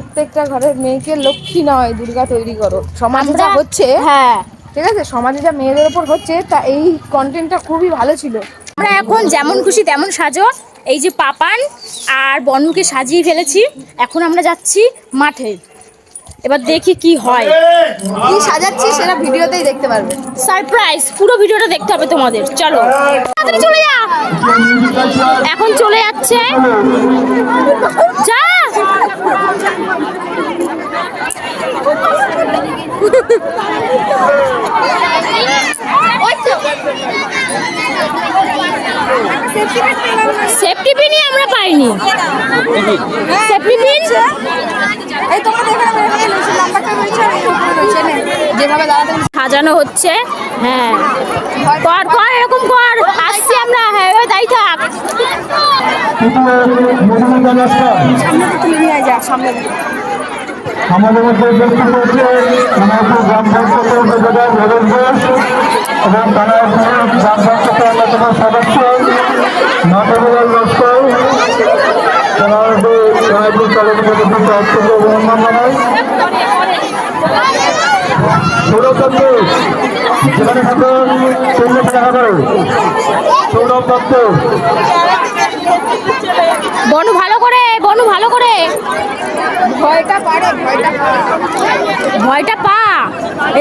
প্রত্যেকটা ঘরের মেয়েকে লক্ষ্মী নয় দুর্গা তৈরি করো। সমাজে যা হচ্ছে হ্যাঁ। ঠিক আছে? সমাজে যা মেয়েদের উপর হচ্ছে তা এই কন্টেন্টটা খুবই ভালো ছিল। আমরা এখন যেমন খুশি তেমন সাজো। এই যে পাপান আর বনুকে সাজিয়ে ফেলেছি এখন আমরা যাচ্ছি মাঠে। এবার দেখি কি হয়। কি সাজাচ্ছি সেটা ভিডিওতেই দেখতে পারবে। সারপ্রাইজ পুরো ভিডিওটা দেখতে হবে তোমাদের। চলো। চলে যা! এখন চলে যাচ্ছে যা! সেফটি পিনই আমরা পাইনি সেফটি পিন এই তোমরা দেখে নাও এখানে রয়েছে নাম্বারটা রয়েছে আর এই উপরে রয়েছে নে। যেভাবে দাঁড়াতে সাজানো হচ্ছে হ্যাঁ কর কর এরকম কর আসছি আমরা হ্যাঁ এবার তাই থাক সামনে তো তুলে নিয়ে যা সামনে থেকে। আমাদের মধ্যে উপস্থিত হচ্ছে আমাদের গ্রাম পঞ্চায়েতের উপজেলা নরেশ ঘোষ এবং থানার গ্রাম অন্যতম সদস্য নটবলাল লস্কর তালুকের প্রতি অত্যন্ত অভিনন্দন জানাই। সৌরচন্দ্র যেখানে থাকো করো সৌরভ দত্ত বনু ভালো করে বনু ভালো করে। ভয়টা পারে ভয়টা ভয়টা পা।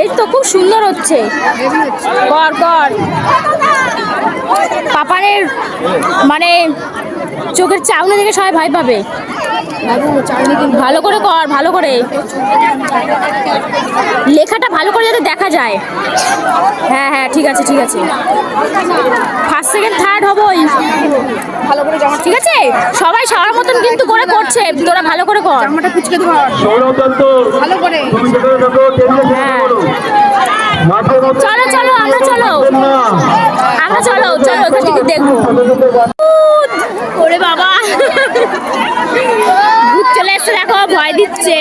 এই তো খুব সুন্দর হচ্ছে। কর কর পাপারের মানে চোখের চাউনি দেখে সবাই ভয় পাবে। ভালো করে কর ভালো করে। লেখাটা ভালো করে যাতে দেখা যায়। হ্যাঁ হ্যাঁ ঠিক আছে ঠিক আছে। ফার্স্ট সেকেন্ড থার্ড হবই। ভালো করে জামা ঠিক আছে? সবাই সবার মতন কিন্তু করে করছে। তোরা ভালো করে কর। জামাটা কুচকে ধর। ভালো করে। হ্যাঁ। চলো চলো আমরা চলো। আমরা চলো চলো ওখান থেকে দেখব। ওরে বাবা ভূত চলে এসছে দেখো দিচ্ছে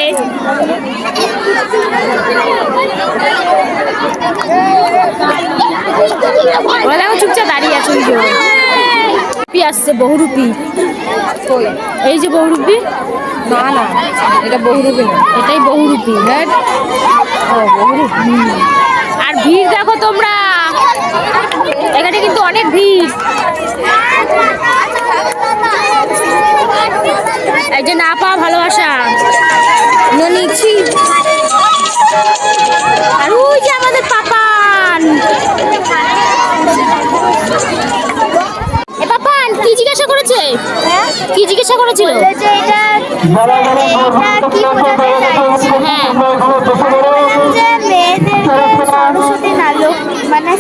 ওরা দেখো চুপচাপ দাঁড়িয়ে আছে রুপি আসছে বহুরূপী। এই যে বহুরূপী? না না এটা বহুরূপী না। এটাই বহুরূপী ও বহুরূপী। আর ভিড় দেখো তোমরা। এখানে কিন্তু অনেক ভিড়। এই যে না পাওয়া ভালোবাসা। নিচ্ছি আর ওই যে আমাদের পাপান। পাপান কি জিজ্ঞাসা করেছে? কি জিজ্ঞাসা করেছিল? হ্যাঁ মানে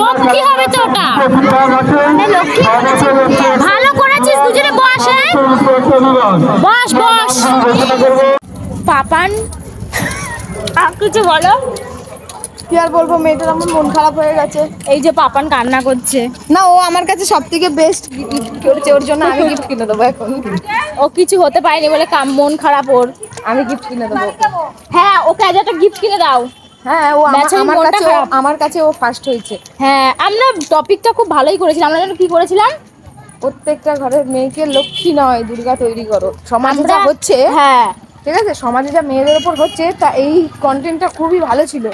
লক্ষ্মী হবে তো ওটা। মানে ভালো বস হ্যাঁ বস পাপান আর কিছু বলো? কি আর বলব মেয়েটার আমার মন খারাপ হয়ে গেছে। এই যে পাপান কান্না করছে। না ও আমার কাছে সব থেকে বেস্ট গিফট করেছে ওর জন্য আমি গিফট কিনে দেবো এখন। ও কিছু হতে পারেনি বলে কাম মন খারাপ ওর। আমি গিফট কিনে দেবো। হ্যাঁ ওকে আজ একটা গিফট কিনে দাও। হ্যাঁ ও আমার কাছে ও- আমার কাছে ও ফার্স্ট হয়েছে। হ্যাঁ আমরা টপিকটা খুব ভালোই করেছিলাম। আমরা কি করেছিলাম? প্রত্যেকটা ঘরের মেয়েকে লক্ষ্মী নয় দুর্গা তৈরি করো। সমাজে যা হচ্ছে হ্যাঁ। ঠিক আছে? সমাজে যা মেয়েদের উপর হচ্ছে তা এই কন্টেন্টটা খুবই ভালো ছিল।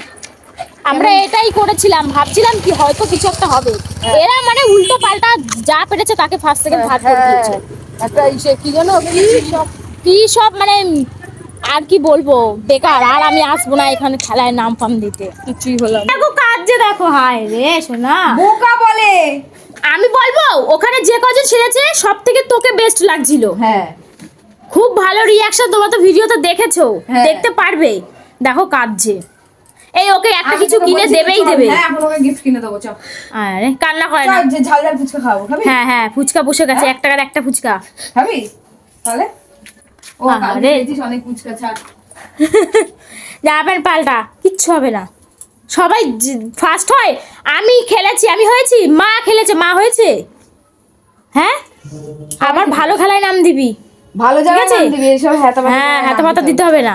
আমরা এটাই করেছিলাম ভাবছিলাম কি হয়তো কিছু একটা হবে। এরা মানে উল্টো পাল্টা যা পেরেছে তাকে ফার্স্ট সেকেন্ড থার্ড করে হ্যাঁ, দিয়েছে। একটা ইসে কি জানো? কি সব কি সব মানে আর কি বলব? বেকার আর আমি আসব না এখানে খেলায় নাম ফাম দিতে। কিছুই হলো কাজ যে দেখো হায় রে শোনা বোকা বলে। আমি বলব ওখানে যে কজন সেরেছে সব থেকে তোকে বেস্ট লাগছিল। হ্যাঁ। খুব ভালো রিয়াকশন তোমরা তো ভিডিওতে দেখেছ হ্যাঁ। দেখতে পারবে। দেখো কাঁদছে। এই ওকে একটা কিছু কিনে দেবেই দেবে। হ্যাঁ এখন ওকে গিফট কিনে দেবো চল। আরে কান্না করে না। চল, যে ঝাল ঝাল ফুচকা খাব খাবি? হ্যাঁ হ্যাঁ ফুচকা বসে গেছে এক টাকার একটা ফুচকা। খাবি? তাহলে? ও। কালকে খেয়েছিস অনেক ফুচকা ছাড়। জামা প্যান্ট পাল্টা কিচ্ছু হবে না। সবাই ফার্স্ট হয়। আমি খেলেছি আমি হয়েছি? মা খেলেছে মা হয়েছে? হ্যাঁ? আমার ভালো খেলায় নাম দিবি। ভালো জায়গায়? নাম দিবি এসব হ্যাঁ হ্যাঁ মাথা পাতা দিতে হবে না।